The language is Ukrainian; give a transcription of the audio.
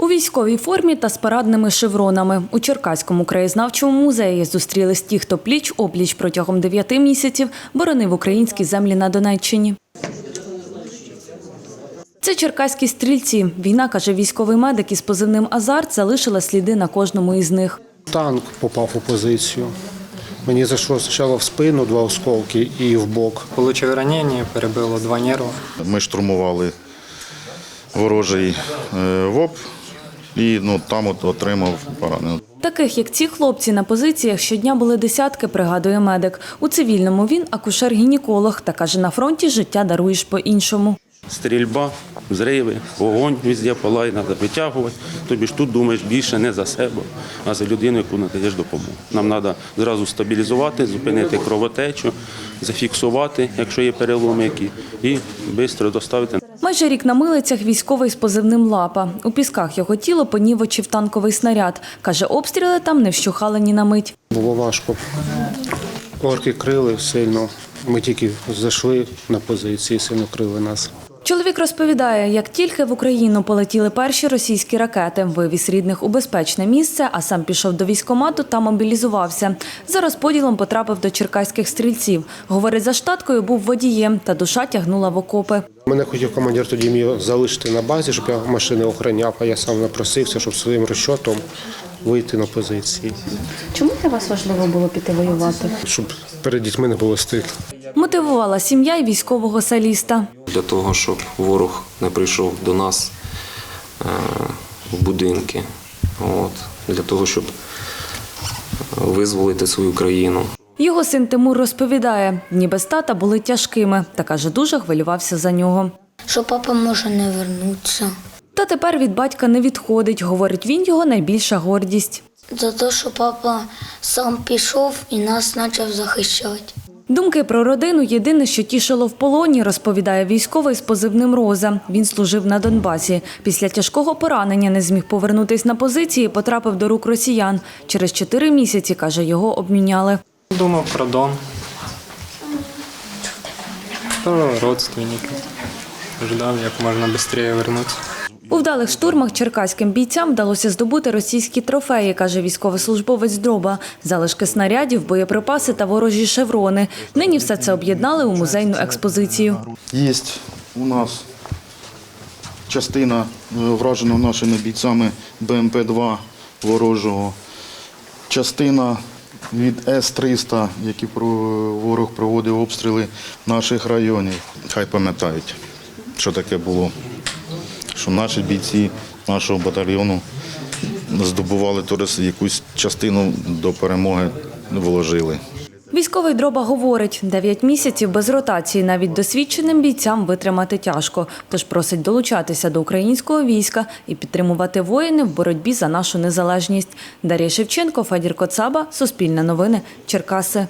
У військовій формі та з парадними шевронами у Черкаському краєзнавчому музеї зустрілись ті, хто пліч опліч протягом дев'яти місяців боронив українські землі на Донеччині. Це черкаські стрільці. Війна, каже військовий медик із позивним Азарт, залишила сліди на кожному із них. Танк попав у позицію. Мені зайшло спочатку в спину два осколки і в бок. Получив ранення, перебило два нерви. Ми штурмували ворожий е, ВОП і ну, там от отримав поранення. Таких, як ці хлопці, на позиціях щодня були десятки, пригадує медик. У цивільному він акушер-гінеколог та каже, на фронті життя даруєш по-іншому. Стрільба, зриви, вогонь везде палає, треба витягувати. Тобі ж тут думаєш більше не за себе, а за людину, яку надаєш допомогу. Нам треба зразу стабілізувати, зупинити кровотечу, зафіксувати, якщо є переломи які, і швидко доставити Майже рік на милицях військовий з позивним Лапа. У пісках його тіло понівочив танковий снаряд. Каже, обстріли там не вщухали ні на мить. Було важко. Орки крили сильно. Ми тільки зайшли на позиції, сильно крили нас. Чоловік розповідає, як тільки в Україну полетіли перші російські ракети, вивіз рідних у безпечне місце, а сам пішов до військкомату та мобілізувався. За розподілом потрапив до черкаських стрільців. Говорить, за штаткою був водієм, та душа тягнула в окопи. Мене хотів командир тоді мені залишити на базі, щоб я машини охороняв, а я сам напросився, щоб своїм розчотом вийти на позиції, Чому для вас важливо було піти воювати? щоб перед дітьми не було стих. Мотивувала сім'я й військового саліста. Для того, щоб ворог не прийшов до нас е, в будинки, от, для того, щоб визволити свою країну. Його син Тимур розповідає, дні без тата були тяжкими та каже, дуже хвилювався за нього. що папа може не вернутися. Та тепер від батька не відходить. Говорить, він його найбільша гордість. За те, що папа сам пішов і нас почав захищати. Думки про родину єдине, що тішило в полоні, розповідає військовий з позивним Роза. Він служив на Донбасі. Після тяжкого поранення не зміг повернутись на позиції, потрапив до рук росіян. Через чотири місяці, каже, його обміняли. Думав про дом, про родственників. Ждав, як можна швидше вернутися. У вдалих штурмах черкаським бійцям вдалося здобути російські трофеї, каже військовослужбовець Дроба. Залишки снарядів, боєприпаси та ворожі шеврони. Нині все це об'єднали у музейну експозицію. Є у нас частина е, вражена нашими бійцями БМП-2 ворожого, частина від С-300, які про- ворог проводив обстріли наших районів. Хай пам'ятають, що таке було. Що наші бійці нашого батальйону здобували якусь частину до перемоги вложили. Військовий дроба говорить, 9 місяців без ротації навіть досвідченим бійцям витримати тяжко. Тож просить долучатися до українського війська і підтримувати воїни в боротьбі за нашу незалежність. Дар'я Шевченко, Федір Коцаба, Суспільне новини, Черкаси.